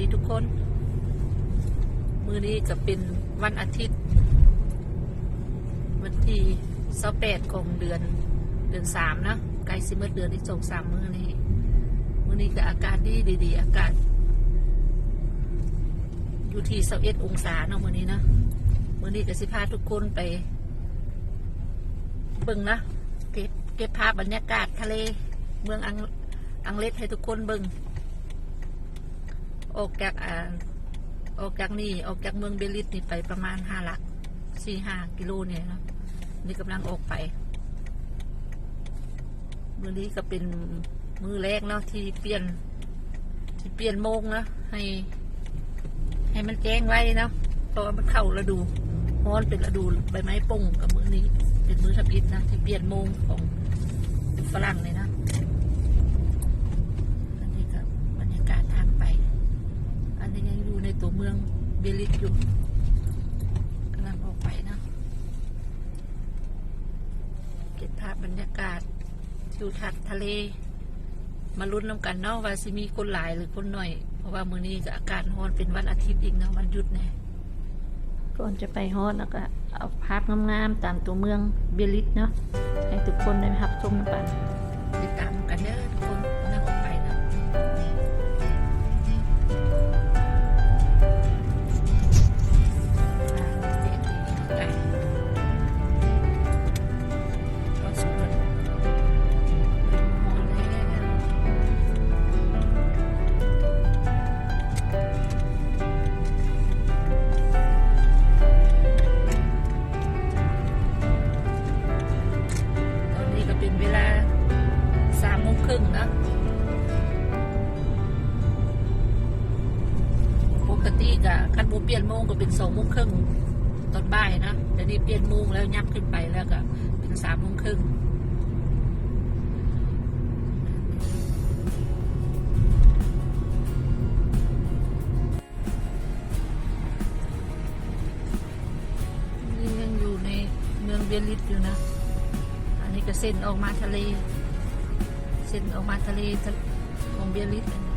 ดีสบายดีทุกคน มือนี้ก็เป็นวันอาทิตย์ วันที่สแปดของเดือนเดือนสามนะใกล้สิเมื่อเดือนที่สองสามมือนี้ มือนี้ก็อากาศดีดีๆอากาศ อยู่ที่สิบเอ็ดองศาเนาะมือนี้นะมือนี้ก็สิพาทุกคนไปเบิ่งนะเก็บเก็บภาพบรรยากาศทะเล เมืองอังอังเลสให้ทุกคนเบิ่ง ออกจากอ่าออกจากนี่ออกจากเมืองเบลิสนี่ไปประมาณห้าหลักสี่ห้ากิโลเนี่ยนะนี่กำลังออกไปมือนี้ก็เป็นมือแรกเนาะที่เปลี่ยน ที่เปลี่ยนโมงนะให้ ให้มันแจ้งไว้เนาะเพราะว่ามันเข้าฤดูร้อนเป็นฤดูใบไม้ป่งกับมือนี้ เป็นมือทับอิฐนะที่เปลี่ยนโมงของฝรั่งเลยนะ อันนี้ก็บรรยากาศทางไป อันนี้ยังอยู่ในตัวเมืองเบลิสอยู่กำลังออกไปนะ เก็บภาพบรรยากาศทิวทัศน์ทะเล มาลุ้นน้ำกันเนาะว่าสิมีคนหลายหรือคนหน่อย เพราะว่ามื้อนี้ก็อากาศร้อนเป็นวันอาทิตย์อีกนะวันหยุดแน่ก่อนจะไปฮอดแล้วก็เอาภาพงามๆตามตัวเมืองเบลิสเนาะให้ทุกคนได้รับชมกันติดตามกันเด้อึงนี่ยังอยู่ในเมืองเบลิสอยู่นะ อันนี้ก็เส้นออกมาทะเล เส้นออกมาทะเลของเบลิสอัน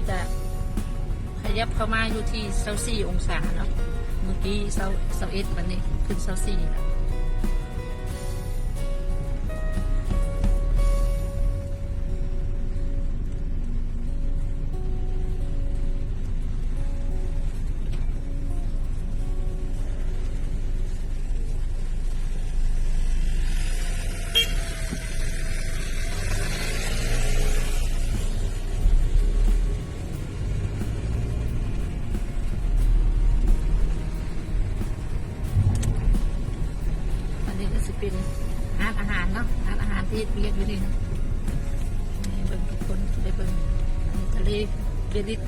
นนี้จะขยับเข้ามาอยู่ที่เซาซี่องศาเนาะเมื่อกี้เซาเซาเอ็ดวันนี้ขึ้นเซาซี่แล้วารเนาะร้านอาหารที่เรียกอยู่นี่เนะเบิ่งทุกคนได้เบิ่งทะเลเบลิส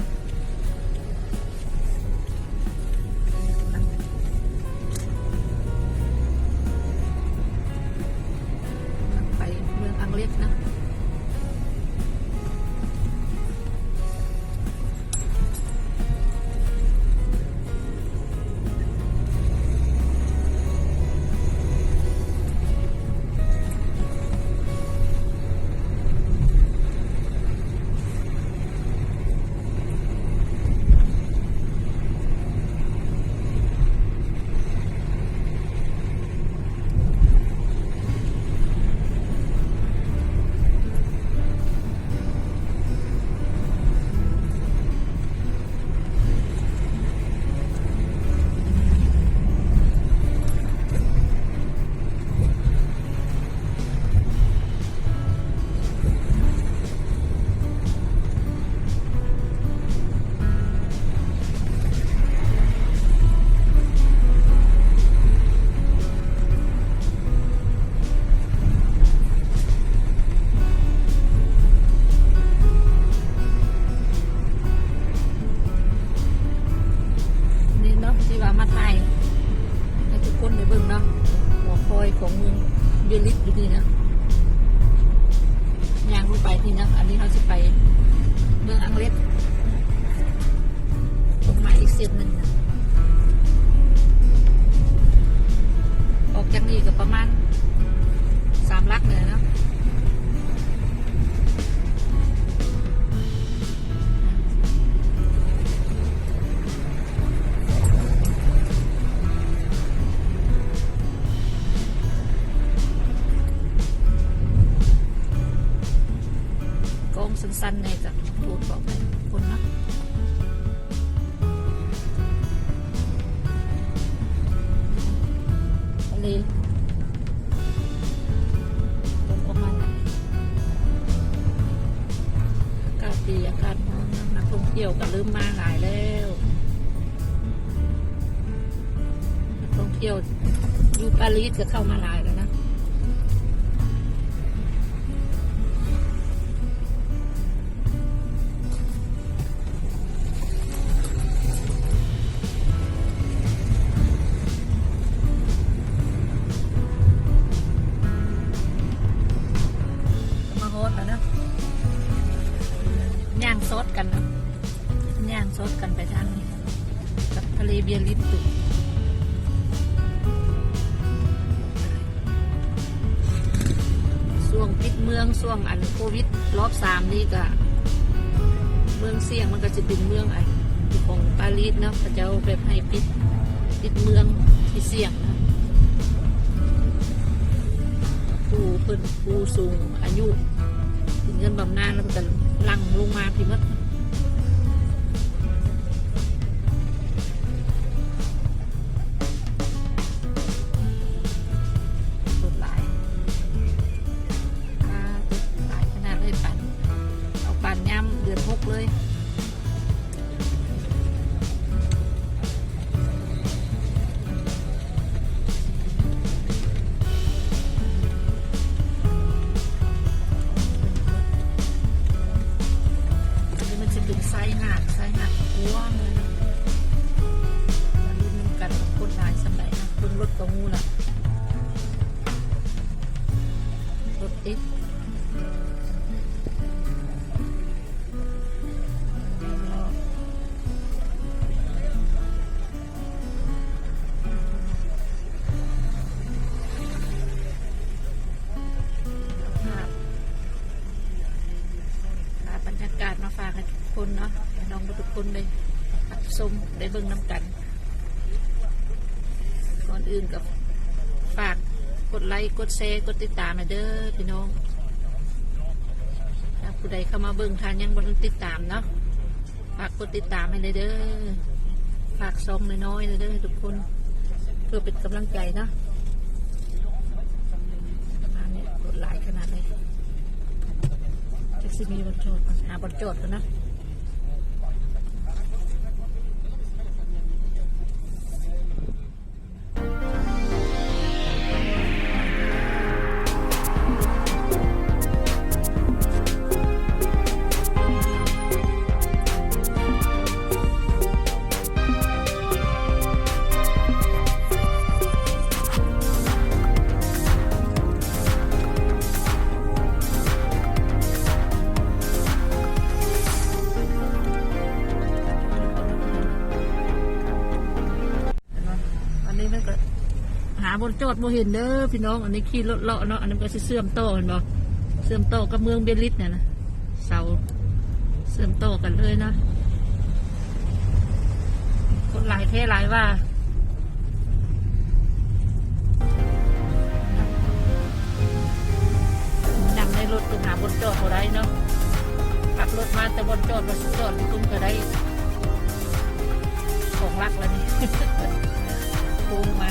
สั้นๆในจากพูดบอกไปคนเนาะทะเลตกออกมาอากาศดีอากาศร้อนนะนักท่องเที่ยวก็เริ่มมาหลายแล้วนักท่องเที่ยวอยู่ปารีสก็เข้ามาหลายแล้วะเลเบียร์ลิปตุช่วงปิดเมืองช่วงอันโควิดรอบสามนี่ก็ เมืองเสี่ยงมันก็จะเป็นเมืองไอ้ของปารีสเนาะเขาเจ้าแบบให้ปิดปิดเมืองที่เสี่ยงนะผู้เพิ่นผู้สูงอายุถึงเงินบำนาญแล้วมันก็ลังลงมาพี่มัด รับชมได้เบิ่งน้ำกัน ก่อนอื่นกับฝากกดไลค์กดแชร์กดติดตามให้เด้อพี่น้องถ้าผู้ใดเข้ามาเบิ่งทานยังบ่ทันติดตามเนาะฝากกดติดตามให้เลยเด้อฝากซองน้อยๆเลยเด้อทุกคน เพื่อเป็นกำลังใจเนาะประมาณนี้กดไลค์ขนาดนี้จะสิมีบทโจทย์หาบทโจทย์กันนะ บทโจทย์โมเห็นเด้อพี่น้อง อันนี้ขี่รถเลาะเนาะอันนั้นก็เสื่อมโตเห็นบ่เสื่อมโตกับเมืองเบลิสเนี่ยนะเสาเสื่อมโตกันเลยนะคนหลายเท่หลายว่านั่งในรถก็หาบนจอดบ่ได้เนาะขับรถมาแต่บนจอดมาจอดคุณก็ได้ของรักแล้วนี่ ปูงมา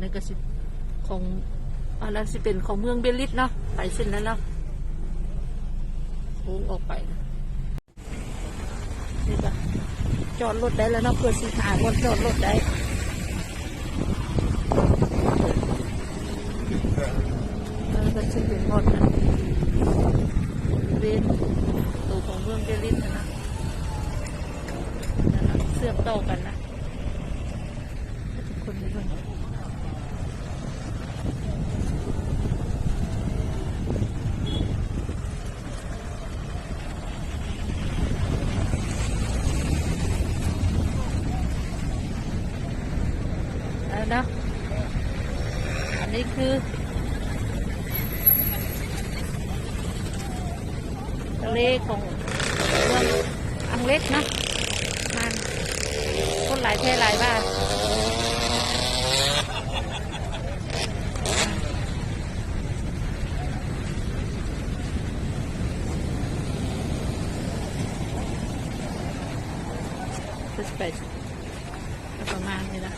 นนี้ก็สิของอันนั้นสิเป็นของเมืองเบลลิสเนาะไปเส้นนั้นเนาะโค้งออกไปนะนี่ก็จอดรถได้แล้วเนาะเพื่อสิหาคนจอดรถได้ แล้วก็ชื่อเป็นหมดนะเวนตัวของเมืองเบลินนะนะนั่นน่ะเสื่อมต่อกันนะให้ทุกคนได้ดู เเนาะอันนี้คือทะเลของเมืองอังเล็กเนาะมันคนหลายเท่หลายบ้านก็จะไประมาณนี้นะ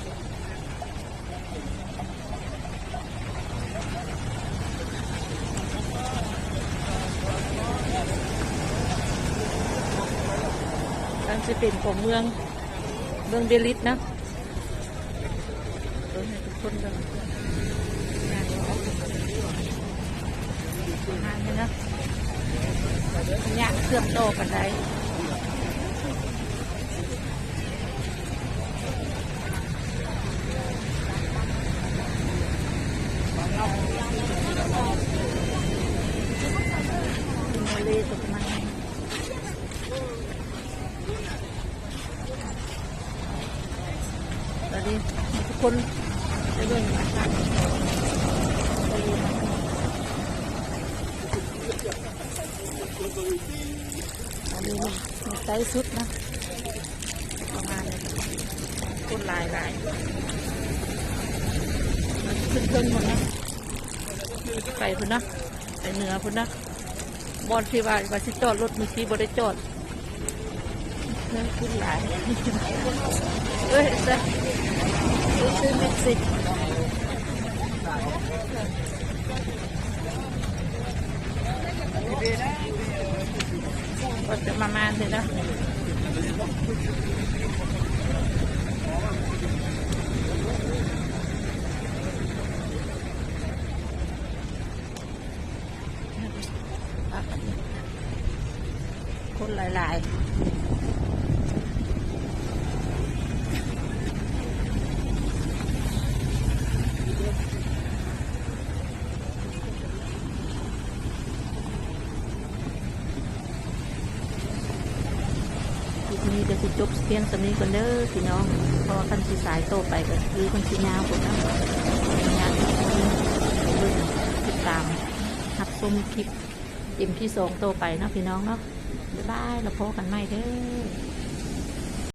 ตั้งจะเป็นของเมือง เมืองเบลิสเนาะเออให้ทุกคนเดินงานเขาประมาณนี้เนาะเนี่ยเครื่องโตกันได้ทะเลตกมัน ตอนนี้ทุก คนได้เบิ่งอาการไปดูมันอันนี้นมันไซส์สุดนะประมาณคนลายลายขึ้นเครื่องหมดนะไปพุ่นนะไปเหนือพุ่นนะบอลที่ว่าว่าสิจอดรถมื่อกี้บ่ได้จอดเรื่องขึ้นหลายเอ้ย จะซื้อเม็ดสิก็จะประมาณนี้นะคนหลาย ๆ คลิปนี้จะ สิจบเพียงสำนี้ก่อนเด้อพี่น้องเพราะว่าคันสีสายโตไปก็คือคนสียาวคนนะงานติดตามหับชมคลิปเอ็มที่สองโตไปเนาะพี่น้องเนาะบ๊ายบายแล้วพบกันใหม่เด้อ